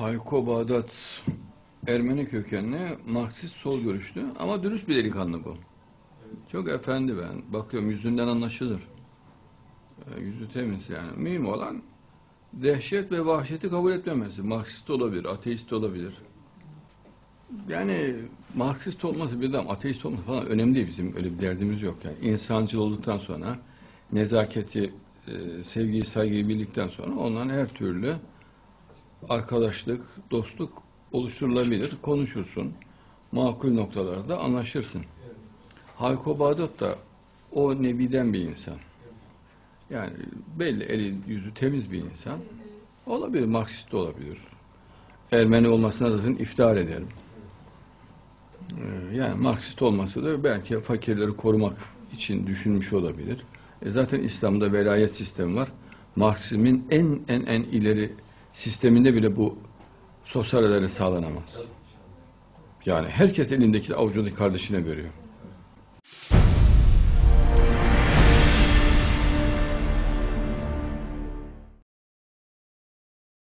Hayko Bağdat Ermeni kökenli Marksist sol görüşlü ama dürüst bir delikanlı bu. Çok efendi ben. Bakıyorum yüzünden anlaşılır. Ee, yüzü temiz yani. Mühim olan dehşet ve vahşeti kabul etmemesi. Marksist olabilir, ateist olabilir. Yani Marksist olması bir adam ateist olması falan önemli değil bizim. Öyle bir derdimiz yok. Yani insancıl olduktan sonra nezaketi, e, sevgiyi, saygıyı bildikten sonra ondan her türlü arkadaşlık, dostluk oluşturulabilir. Konuşursun. Makul noktalarda anlaşırsın. Hayko Bağdat da o nebiden bir insan. Yani belli eli yüzü temiz bir insan. Olabilir, Marksist de olabilir. Ermeni olmasına zaten iftihar ederim. Ee, Yani Marksist olması da belki fakirleri korumak için düşünmüş olabilir. E zaten İslam'da velayet sistemi var. Marksizmin en en en ileri sisteminde bile bu sosyal adalet sağlanamaz. Yani herkes elindeki avucundaki kardeşine veriyor.